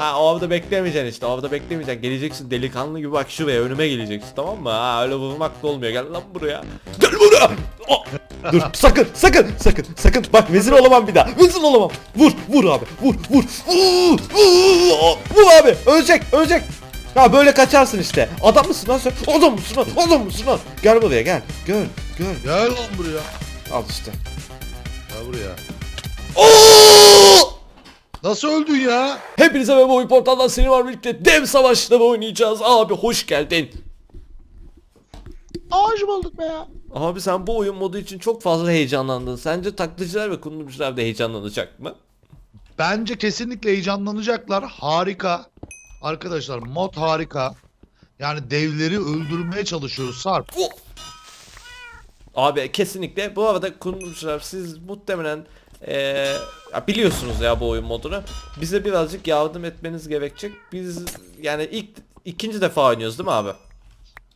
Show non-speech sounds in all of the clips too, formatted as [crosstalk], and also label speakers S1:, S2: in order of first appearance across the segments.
S1: Ha orada beklemeyeceksin işte orada beklemeyeceksin. Geleceksin delikanlı gibi bak şuraya önüme geleceksin tamam mı? Ha öyle vurmak da olmuyor gel lan buraya. Gel buraya. Oh. Dur sakın sakın sakın sakın bak vezir olamam bir daha. Vezir olamam. Vur vur abi vur vur. Vur, vur, vur abi ölecek ölecek. Ha böyle kaçarsın işte. Adam mısın lan sen? Adam mısın lan? Adam mısın lan? Gel buraya gel. Gel gel.
S2: Gel lan buraya.
S1: Al işte.
S2: Gel buraya.
S1: Oo!
S2: Nasıl öldün ya?
S1: Hepinize merhaba oyun portaldan seni var birlikte dev savaşları oynayacağız. Abi hoş geldin.
S2: Ağacı bulduk be ya.
S1: Abi sen bu oyun modu için çok fazla heyecanlandın. Sence taklitçiler ve kullanıcılar da heyecanlanacak mı?
S2: Bence kesinlikle heyecanlanacaklar. Harika. Arkadaşlar mod harika. Yani devleri öldürmeye çalışıyoruz Sarp.
S1: Abi kesinlikle. Bu arada kullanıcılar siz muhtemelen ya biliyorsunuz ya bu oyun modunu. Bize birazcık yardım etmeniz gerekecek. Biz yani ilk ikinci defa oynuyoruz değil mi abi?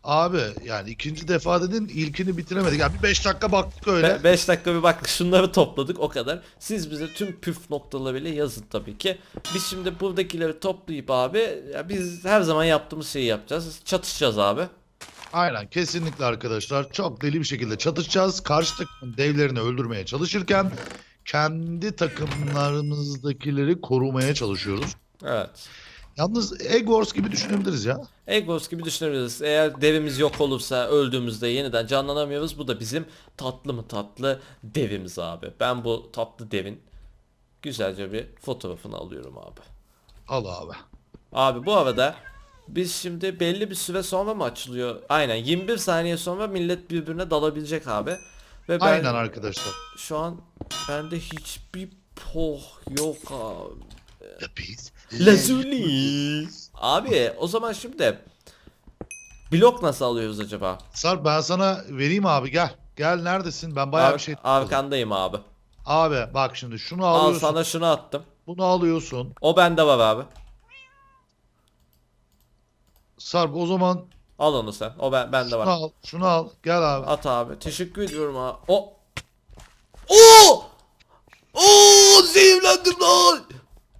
S2: Abi yani ikinci defa dedin ilkini bitiremedik. Yani bir 5 dakika baktık öyle.
S1: 5 dakika bir bak şunları topladık o kadar. Siz bize tüm püf noktaları bile yazın tabii ki. Biz şimdi buradakileri toplayıp abi ya biz her zaman yaptığımız şeyi yapacağız. Çatışacağız abi.
S2: Aynen kesinlikle arkadaşlar. Çok deli bir şekilde çatışacağız. Karşı takımın devlerini öldürmeye çalışırken kendi takımlarımızdakileri korumaya çalışıyoruz.
S1: Evet.
S2: Yalnız Egg Wars gibi düşünebiliriz ya.
S1: Egos gibi düşünebiliriz. Eğer devimiz yok olursa öldüğümüzde yeniden canlanamıyoruz. Bu da bizim tatlı mı tatlı devimiz abi. Ben bu tatlı devin güzelce bir fotoğrafını alıyorum abi.
S2: Al abi.
S1: Abi bu arada biz şimdi belli bir süre sonra mı açılıyor? Aynen 21 saniye sonra millet birbirine dalabilecek abi. Ve ben
S2: Aynen arkadaşlar.
S1: şu an bende hiçbir poh yok abi. Lazuli. Abi o zaman şimdi blok nasıl alıyoruz acaba?
S2: Sarp ben sana vereyim abi gel. Gel neredesin? Ben bayağı
S1: Ar-
S2: bir şey
S1: Arkandayım abi.
S2: Abi bak şimdi şunu
S1: Al
S2: alıyorsun.
S1: sana şunu attım.
S2: Bunu alıyorsun.
S1: O bende var abi.
S2: Sarp o zaman
S1: Al onu sen. O ben bende
S2: şunu
S1: var.
S2: al. Şunu al. Gel abi.
S1: At abi. Teşekkür ediyorum abi. O. Oo! Oo! Zehirlendim lan.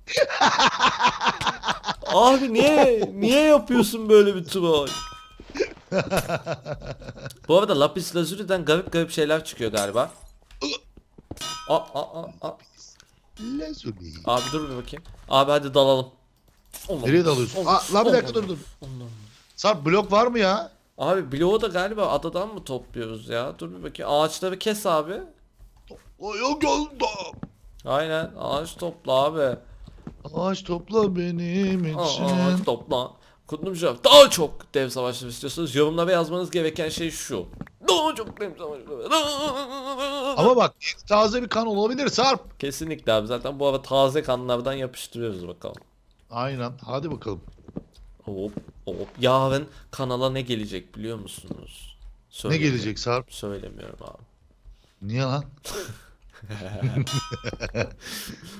S1: [laughs] abi niye niye yapıyorsun böyle bir troll? Bu arada lapis lazuri'den garip garip şeyler çıkıyor galiba. Aa, aa, aa, aa.
S2: Lazuli.
S1: Abi dur bir bakayım. Abi hadi dalalım. Allah.
S2: Nereye dalıyorsun?
S1: Allah.
S2: Aa, lan bir dakika
S1: Allah.
S2: dur dur.
S1: Allah.
S2: Sarp blok var mı ya?
S1: Abi bloğu da galiba adadan mı topluyoruz ya? Dur bir bakayım. Ağaçları kes abi.
S2: O yok geldi.
S1: Aynen ağaç topla abi.
S2: Ağaç topla benim
S1: Aa,
S2: için.
S1: Ağaç topla. Kutluca daha çok dev savaşları istiyorsanız yorumlara yazmanız gereken şey şu. Daha çok dev savaşları.
S2: Ama bak taze bir kan olabilir Sarp.
S1: Kesinlikle abi zaten bu arada taze kanlardan yapıştırıyoruz bakalım.
S2: Aynen. Hadi bakalım.
S1: Hop hop. Yarın kanala ne gelecek biliyor musunuz?
S2: Ne gelecek Sarp?
S1: Söylemiyorum abi.
S2: Niye lan? [laughs]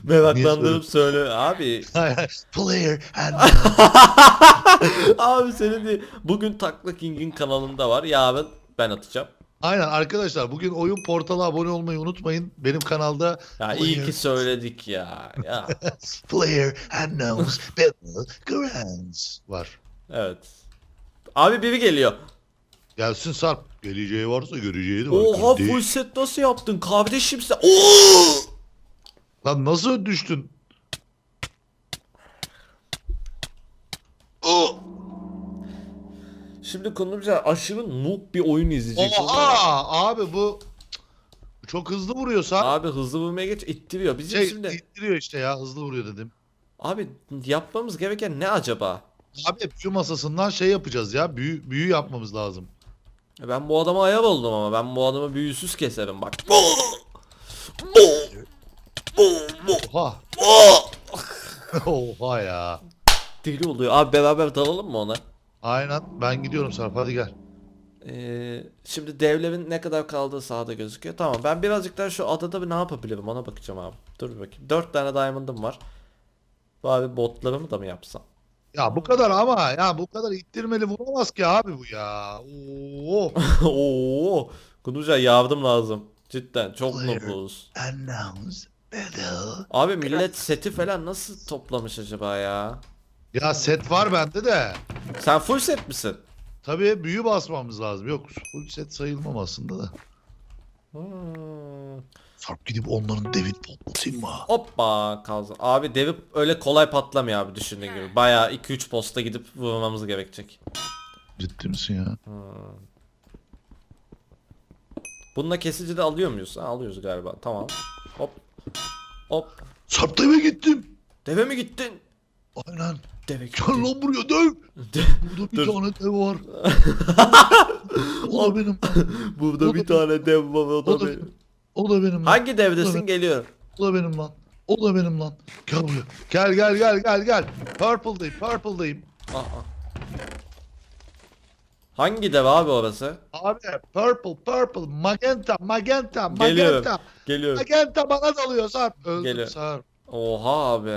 S1: Meraklandırıp söyle abi. [laughs]
S2: Player and [laughs]
S1: abi senin de bugün Takla King'in kanalında var. Yarın ben atacağım.
S2: Aynen arkadaşlar bugün oyun portala abone olmayı unutmayın. Benim kanalda
S1: Ya iyi ki söyledik ya. Ya [laughs]
S2: Player Unknowns Battlegrounds var.
S1: evet. Abi biri geliyor.
S2: Gelsin Sarp. Geleceği varsa göreceği de var.
S1: Oha
S2: Değil.
S1: full set nasıl yaptın kardeşim sen? Oo!
S2: Lan nasıl düştün? Oh!
S1: Şimdi konumca aşırı noob bir oyun izleyeceksin.
S2: Oha abi bu çok hızlı vuruyor Sarp.
S1: Abi hızlı vurmaya geç ittiriyor. Bizim
S2: Şey
S1: şimdi
S2: ittiriyor işte ya hızlı vuruyor dedim.
S1: abi yapmamız gereken ne acaba?
S2: Abi büyü masasından şey yapacağız ya. Büyü, büyü yapmamız lazım.
S1: Ben bu adama ayar oldum ama ben bu adamı büyüsüz keserim bak.
S2: Oha. [laughs] Oha ya.
S1: Deli oluyor. Abi beraber dalalım mı ona?
S2: Aynen. Ben gidiyorum Sarp hadi gel.
S1: Ee, şimdi devlerin ne kadar kaldığı sağda gözüküyor. Tamam ben birazcık daha şu adada bir ne yapabilirim ona bakacağım abi. Dur bir bakayım. 4 tane diamond'ım var. Bu abi botlarımı da mı yapsam?
S2: Ya bu kadar ama ya bu kadar ittirmeli vuramaz ki abi bu ya. Oo. [laughs]
S1: Oo, Kunuca yardım lazım. Cidden çok.
S2: Announce battle.
S1: Abi millet seti falan nasıl toplamış acaba ya?
S2: Ya set var bende de.
S1: Sen full set misin?
S2: Tabii büyü basmamız lazım. Yok full set sayılmam aslında da.
S1: Hmm.
S2: Sarp gidip onların devin patlatayım mı?
S1: Hoppa kaldı. Abi devi öyle kolay patlamıyor abi düşündüğün gibi. Bayağı 2-3 posta gidip vurmamız gerekecek.
S2: Ciddi misin ya?
S1: Bununla kesici de alıyor muyuz? Ha, alıyoruz galiba. Tamam. Hop. Hop.
S2: Sarp deve gittim.
S1: Deve mi gittin?
S2: Aynen.
S1: Deve
S2: Gel
S1: gittin.
S2: lan buraya döv. [laughs] Burada bir
S1: Dur.
S2: tane dev var. [laughs] o da benim.
S1: Burada
S2: O
S1: bir
S2: da-
S1: tane dev var o
S2: O
S1: da
S2: da,
S1: benim.
S2: o da benim lan.
S1: Hangi devdesin geliyorum.
S2: O da benim lan. O da benim lan. Gel buraya. Gel gel gel gel gel. Purple'dayım. Purple'dayım.
S1: Aa. Hangi dev abi orası?
S2: Abi purple purple magenta magenta
S1: Geliyorum.
S2: magenta.
S1: Geliyorum.
S2: Magenta bana dalıyor Sarp. Öldüm
S1: Geliyor.
S2: Sarp.
S1: Oha abi.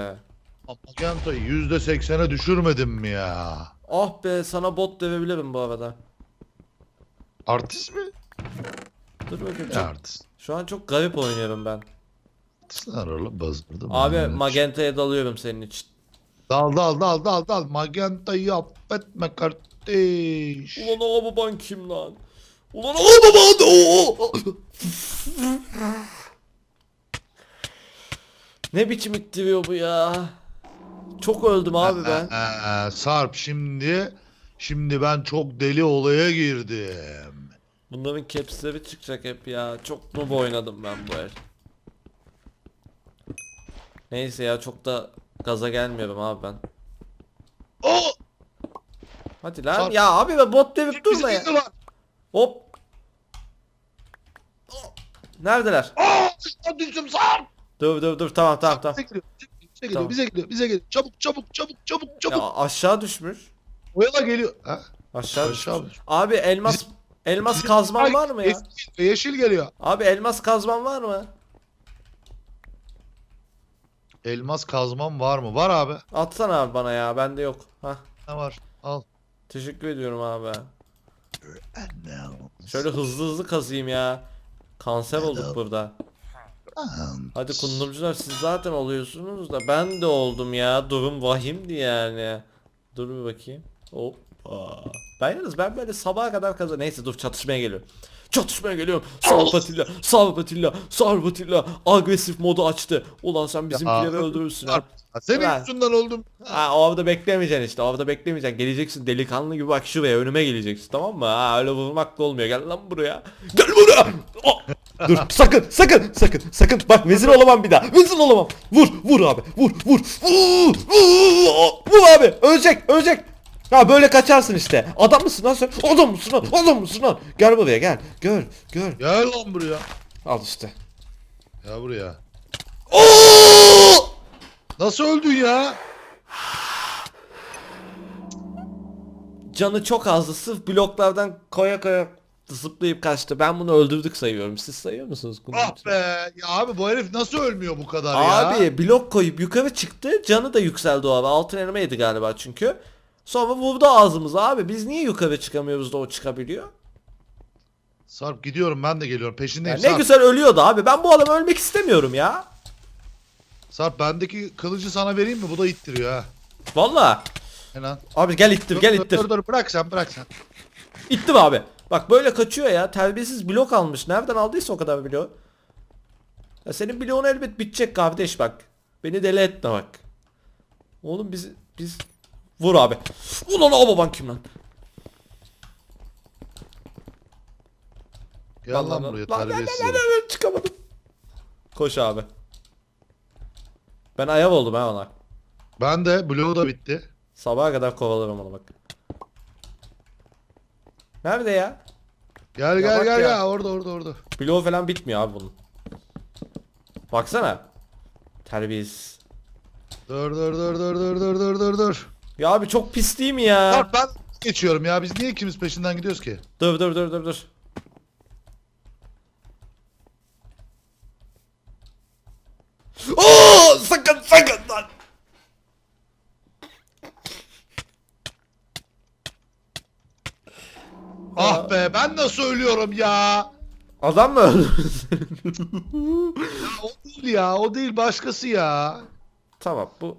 S2: Magenta'yı %80'e düşürmedim mi ya?
S1: Ah be sana bot dövebilirim bu arada.
S2: Artist mi?
S1: Dur bakayım.
S2: Ne
S1: Çok,
S2: artist?
S1: şu an çok garip oynuyorum ben.
S2: Artistler öyle buzzword'ı.
S1: Abi. Magenta'ya dalıyorum senin için.
S2: Dal dal dal dal dal. Magenta'yı affetme kardeş.
S1: Ulan o baban kim lan? Ulan o baban o. Ne biçim ittiriyor bu ya? Çok öldüm abi ben.
S2: Ee, [laughs] Sarp şimdi şimdi ben çok deli olaya girdim.
S1: Bunların capsleri çıkacak hep ya. Çok noob oynadım ben bu el. Neyse ya çok da gaza gelmiyorum abi ben.
S2: O
S1: Hadi lan
S2: Sarp.
S1: ya abi be bot devip durma ya. Hop. Neredeler?
S2: Aa, aşağı düştüm Sarp.
S1: Dur dur dur tamam tamam tamam.
S2: Bize geliyor. Bize geliyor.
S1: Tamam.
S2: Bize geliyor. Bize geliyor. Çabuk çabuk çabuk çabuk çabuk.
S1: Ya aşağı düşmüş.
S2: Oyala geliyor. Ha?
S1: Aşağı,
S2: Aşağı
S1: düşmüş. Abi elmas elmas kazman var mı ya?
S2: Yeşil geliyor, Yeşil geliyor.
S1: Abi elmas kazman var mı?
S2: Elmas kazmam var mı? Var abi.
S1: Atsana abi bana ya bende yok. Hah.
S2: Ne var? Al.
S1: Teşekkür ediyorum abi. Şöyle hızlı hızlı kazayım ya. Kanser olduk burada. Hadi kundumcular siz zaten oluyorsunuz da ben de oldum ya. Durum vahimdi yani. Dur bir bakayım. Hoppa. Ben yalnız ben böyle sabaha kadar kazan. Neyse dur çatışmaya geliyorum. Çatışmaya geliyorum. Sarp Atilla, Sarp Atilla, Sarp Atilla agresif modu açtı. Ulan sen bizimkileri öldürürsün ha.
S2: Senin
S1: Ben-
S2: yüzünden oldum.
S1: Ha orada beklemeyeceksin işte. Orada beklemeyeceksin. Geleceksin delikanlı gibi bak şuraya önüme geleceksin tamam mı? Ha öyle vurmak da olmuyor. Gel lan buraya. Gel buraya. Oh! Dur [laughs] sakın sakın sakın sakın. Bak vezir olamam bir daha. Vezir olamam. Vur vur abi. Vur vur. Vur vur. Vur abi. Ölecek ölecek. Ya böyle kaçarsın işte. Adam mısın lan sen? Adam mısın lan? Adam mısın lan? Gel buraya gel. Gör gör.
S2: Gel lan buraya.
S1: Al işte.
S2: Ya buraya.
S1: Oo!
S2: Nasıl öldün ya?
S1: Canı çok azdı. Sırf bloklardan koya koya zıplayıp kaçtı. Ben bunu öldürdük sayıyorum. Siz sayıyor musunuz?
S2: Ah be. Ya abi bu herif nasıl ölmüyor bu kadar ya?
S1: Abi blok koyup yukarı çıktı. Canı da yükseldi o abi. Altın elma yedi galiba çünkü. Sonra vurdu ağzımıza abi. Biz niye yukarı çıkamıyoruz da o çıkabiliyor?
S2: Sarp gidiyorum ben de geliyorum.
S1: Ya
S2: Peşindeyim
S1: ne
S2: Sarp.
S1: güzel ölüyordu abi. Ben bu adamı ölmek istemiyorum ya.
S2: Sarp bendeki kılıcı sana vereyim mi? Bu da ittiriyor ha.
S1: Valla.
S2: Hemen.
S1: Abi gel ittir gel ittir.
S2: Dur dur bırak sen bırak sen.
S1: İttim abi. Bak böyle kaçıyor ya. Terbiyesiz blok almış. Nereden aldıysa o kadar bloğu. Ya senin bloğun elbet bitecek kardeş bak. Beni deli etme bak. Oğlum biz biz vur abi. Ulan o baban kim lan?
S2: Gel
S1: Lan,
S2: buraya
S1: lan, lan,
S2: terbiyesiz.
S1: lan, lan, lan, çıkamadım. Koş abi. Ben ayav oldum ha ona.
S2: Ben de bloğu da bitti.
S1: Sabaha kadar kovalarım onu bak. Nerede ya?
S2: Gel
S1: Ya
S2: gel gel
S1: ya.
S2: gel orada orada orada.
S1: Bloğu falan bitmiyor abi bunun. Baksana. Terbiyesiz.
S2: Dur dur dur dur dur dur dur dur dur.
S1: Ya abi çok pis değil mi ya?
S2: Sarp ben geçiyorum ya biz niye ikimiz peşinden gidiyoruz ki?
S1: Dur dur dur dur dur. Oo sakın sakın lan.
S2: Ah be ben nasıl ölüyorum ya?
S1: Adam mı öldü?
S2: Ya o değil ya o değil başkası ya.
S1: tamam bu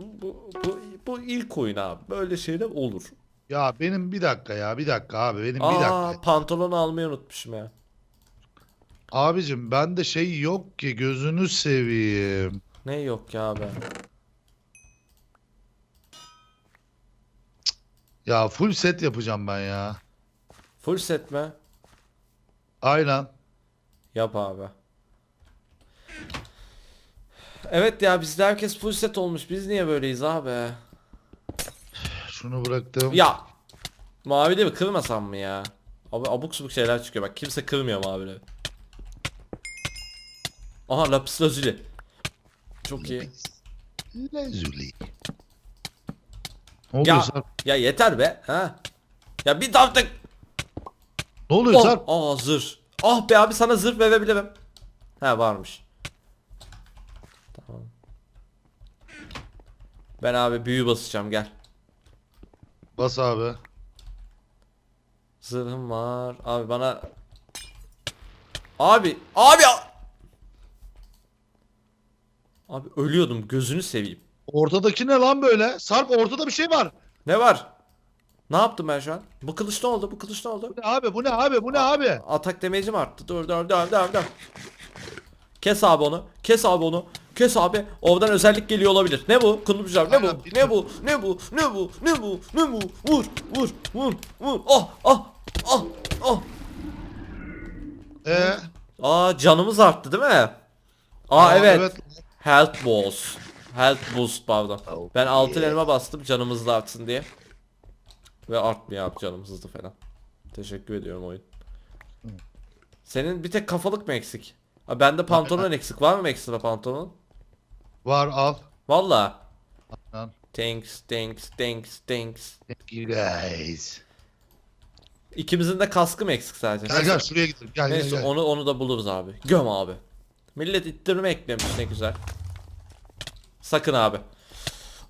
S1: Bu, bu, bu ilk oyun abi. Böyle şeyler olur.
S2: Ya benim bir dakika ya bir dakika abi benim bir
S1: Aa
S2: dakika.
S1: pantolon almayı unutmuşum ya.
S2: Abicim bende şey yok ki gözünü seveyim.
S1: Ne yok ya abi.
S2: Ya full set yapacağım ben ya.
S1: Full set mi?
S2: Aynen.
S1: Yap abi. Evet ya bizde herkes full set olmuş. Biz niye böyleyiz abi?
S2: Şunu bıraktım.
S1: Ya. Mavileri mi kırmasam mı ya? Abi abuk subuk şeyler çıkıyor bak. Kimse kırmıyor mavileri. Aha lapis lazuli. Çok iyi.
S2: Lazuli. Ne oluyor
S1: Ya,
S2: Sarp?
S1: ya yeter be. Ha. Ya bir tavtık.
S2: Ne oluyor
S1: Oh,
S2: Sarp?
S1: aa zırh. Ah be abi sana zırh verebilirim. Ha varmış. Ben abi büyü basacağım gel.
S2: Bas abi.
S1: Zırhım var. Abi bana Abi, abi Abi ölüyordum gözünü seveyim.
S2: Ortadaki ne lan böyle? Sarp ortada bir şey var.
S1: Ne var? Ne yaptım ben şu an? Bu kılıç ne oldu? Bu kılıç ne oldu?
S2: Bu ne abi? Bu ne abi? Bu ne abi?
S1: Atak damage'im arttı. Dur dur dur dur dur. Kes abi onu. Kes abi onu. Kes abi. Oradan özellik geliyor olabilir. Ne bu? Kundurcular ne bu? Ne bu? Ne bu? Ne bu? Ne bu? Ne bu? Vur vur vur vur. Ah ah ah ah.
S2: Ee,
S1: Aa canımız arttı değil mi? Aa,
S2: aa,
S1: evet. Health boost. Health boost pardon.
S2: Oh,
S1: Ben altın elma bastım canımız da artsın diye. Ve artmıyor abi canımız hızlı falan. Teşekkür ediyorum oyun. Senin bir tek kafalık mı eksik? Ha bende pantolon eksik. Var mı ekstra pantolon?
S2: Var al.
S1: Valla.
S2: Lan.
S1: Thanks, thanks, thanks, thanks.
S2: Thank you guys.
S1: İkimizin de kaskı mı eksik sadece?
S2: Gel gel şuraya gidelim. Gel gel
S1: Neyse
S2: gel.
S1: onu onu da buluruz abi. Göm abi. Millet ittirme eklemiş ne güzel. Sakın abi.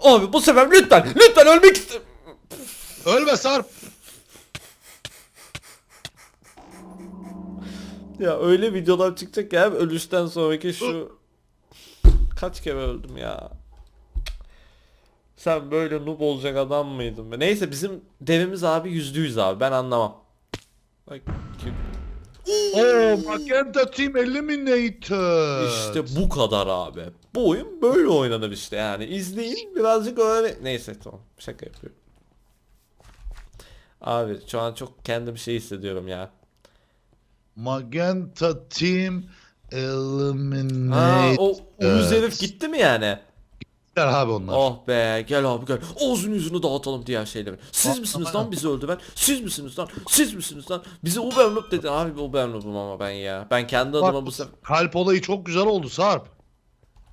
S1: Abi bu sefer lütfen lütfen ölmek istiyorum.
S2: Ölme Sarp.
S1: Ya öyle videolar çıkacak ya ölüşten sonraki şu kaç kere öldüm ya. Sen böyle noob olacak adam mıydın be? Neyse bizim devimiz abi yüzde yüz abi ben anlamam. Bak
S2: Oo Magenta Team Eliminator.
S1: işte bu kadar abi. Bu oyun böyle oynanır işte yani. İzleyin birazcık öyle. Neyse tamam şaka yapıyorum. Abi şu an çok kendim şey hissediyorum ya.
S2: Magenta Team
S1: Ha,
S2: Eliminator.
S1: o uyuz herif gitti mi yani?
S2: abi onlar.
S1: Oh be gel abi gel. Ağzını yüzünü dağıtalım diğer şeyleri. Siz misiniz lan bizi öldüren? Siz misiniz lan? Siz misiniz lan? Bize Uber noob dedi. Abi Uber noob'um ama ben ya. Ben kendi
S2: Bak,
S1: adıma bu sefer...
S2: Kalp olayı çok güzel oldu Sarp.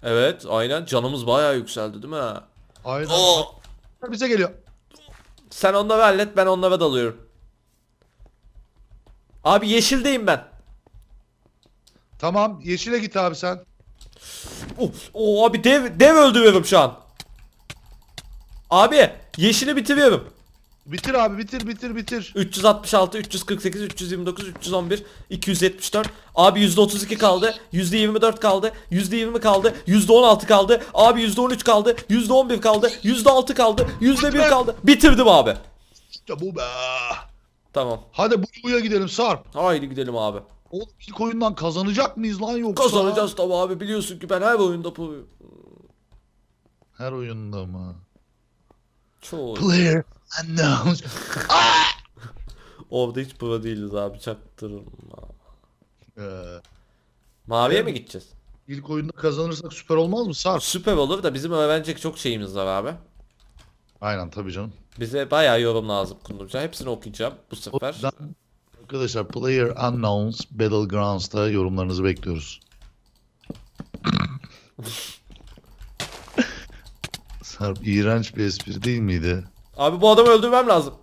S1: Evet aynen canımız bayağı yükseldi değil mi?
S2: Aynen.
S1: Oo.
S2: Bize geliyor.
S1: Sen onları hallet ben onlara dalıyorum. Abi yeşildeyim ben.
S2: Tamam yeşile git abi sen.
S1: Oh, oh abi dev, dev öldürüyorum şu an. Abi yeşili bitiriyorum.
S2: Bitir abi bitir bitir bitir.
S1: 366, 348, 329, 311, 274. Abi %32 kaldı. %24 kaldı. %20 kaldı. %16 kaldı. Abi %13 kaldı. %11 kaldı. %6 kaldı. %1 kaldı. Bitirdim abi.
S2: İşte bu be.
S1: Tamam.
S2: Hadi Blue'ya gidelim Sarp.
S1: Haydi gidelim abi.
S2: Oğlum ilk oyundan kazanacak mıyız lan yoksa?
S1: Kazanacağız tabi abi. Biliyorsun ki ben her oyunda bu
S2: Her oyunda mı?
S1: çoğu.
S2: Player unknown. [laughs]
S1: Orada hiç pro değiliz abi. Çaktırma.
S2: Ee,
S1: Maviye mi gideceğiz?
S2: ilk oyunda kazanırsak süper olmaz mı Sarp?
S1: Süper olur da bizim öğrenecek çok şeyimiz var abi.
S2: Aynen tabii canım.
S1: Bize bayağı yorum lazım kundurca. Hepsini okuyacağım bu
S2: O
S1: sefer.
S2: yüzden arkadaşlar Player Unknowns Battlegrounds'ta yorumlarınızı bekliyoruz. [laughs] Sarp iğrenç bir espri değil miydi?
S1: Abi bu adamı öldürmem lazım.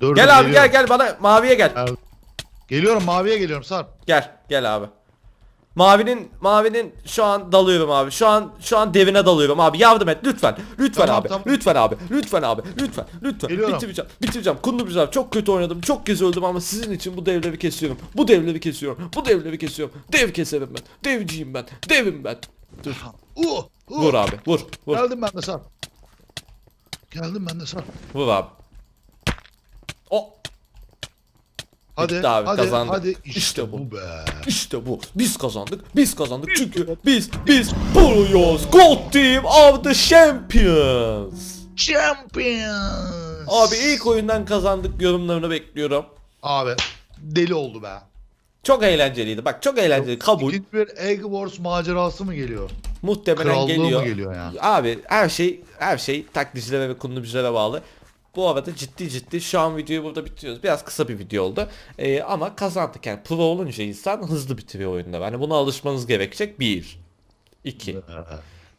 S2: Dur,
S1: Gel abi
S2: geliyorum.
S1: gel gel bana maviye gel.
S2: Abi, Geliyorum maviye geliyorum Sarp.
S1: Gel gel abi. Mavinin mavinin şu an dalıyorum abi. Şu an şu an devine dalıyorum abi. Yardım et lütfen. Lütfen
S2: Tamam,
S1: abi.
S2: tamam.
S1: Lütfen abi. Lütfen abi. Lütfen. Lütfen.
S2: Geliyorum.
S1: Bitireceğim. Bitireceğim. Kunduracağım. Çok kötü oynadım. Çok kez öldüm ama sizin için bu devleri kesiyorum. Bu devleri kesiyorum. Bu devleri kesiyorum. Dev keserim ben. Devciyim ben. Devim ben. Dur.
S2: Uh, uh.
S1: Vur abi. Vur. Vur.
S2: Geldim ben de Sarp. Geldim ben de sar.
S1: Vur abi. O
S2: Hadi
S1: Bitti abi,
S2: hadi
S1: kazandık.
S2: hadi işte,
S1: İşte
S2: bu.
S1: bu.
S2: be.
S1: işte bu. Biz kazandık. Biz kazandık çünkü biz biz Puyos Gold Team of the Champions.
S2: Champions.
S1: Abi ilk oyundan kazandık yorumlarını bekliyorum.
S2: Abi deli oldu be.
S1: Çok eğlenceliydi. Bak çok eğlenceli. Kabul.
S2: İkinci bir Egg Wars macerası mı geliyor?
S1: Muhtemelen
S2: Krallığı
S1: geliyor.
S2: mı geliyor yani?
S1: Abi her şey her şey taklitçilere ve kullanıcılara bağlı. Bu arada ciddi ciddi şu an videoyu burada bitiriyoruz. Biraz kısa bir video oldu. Ee, ama kazandık yani pro olunca insan hızlı bitiriyor oyunda. Yani buna alışmanız gerekecek. Bir. iki.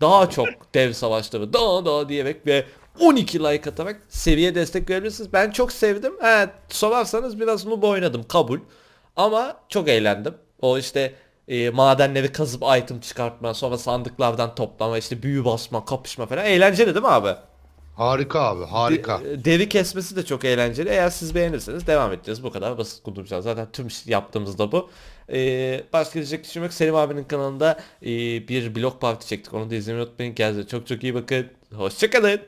S1: Daha çok dev savaşları daha daha diyerek ve 12 like atarak seviye destek verebilirsiniz. Ben çok sevdim. He, sorarsanız biraz noob oynadım kabul. Ama çok eğlendim. O işte e, madenleri kazıp item çıkartma, sonra sandıklardan toplama, işte büyü basma, kapışma falan. Eğlenceli değil mi abi?
S2: Harika abi harika.
S1: De- deri kesmesi de çok eğlenceli. Eğer siz beğenirseniz devam edeceğiz. Bu kadar basit konuşacağız. Zaten tüm yaptığımız da bu. Ee, başka diyecek bir şey yok. Selim abinin kanalında e, bir blog parti çektik. Onu da izlemeyi unutmayın. Kendinize çok çok iyi bakın. Hoşçakalın.